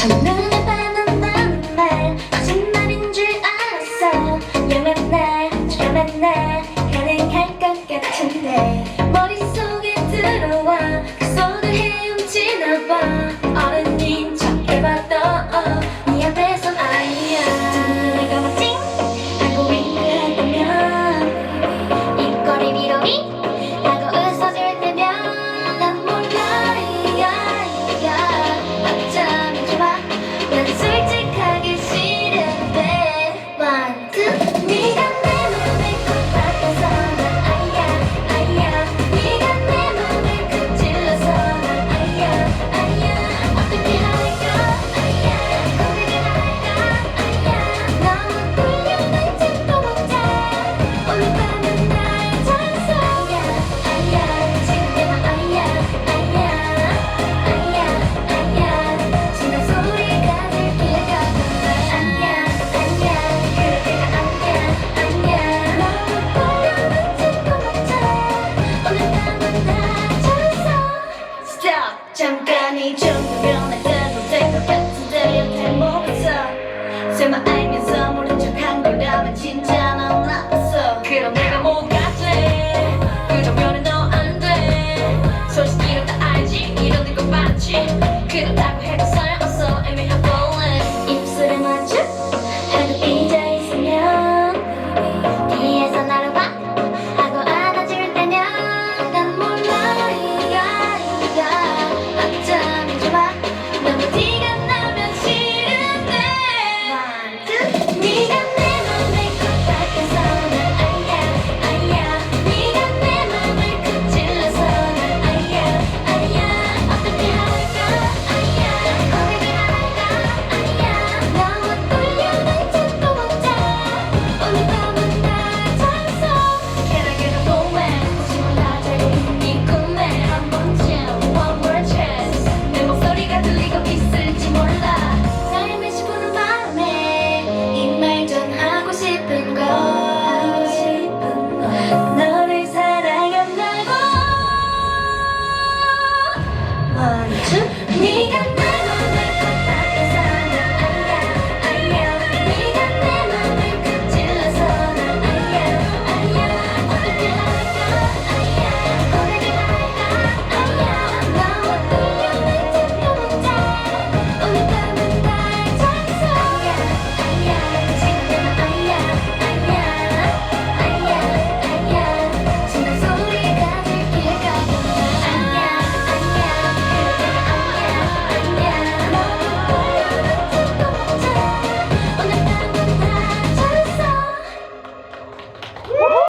첫눈에 반한 반말 거짓말인 줄 알았어. 위험한 날 위험한 날 가능할 것 같은데. 머릿속에 들어와 그 속을 헤엄치나 봐. 어른인 척 해봐도 미안해 잠깐의 정도면 날 때로 생각했을 때였대 모르겠어 제 마음에서 君が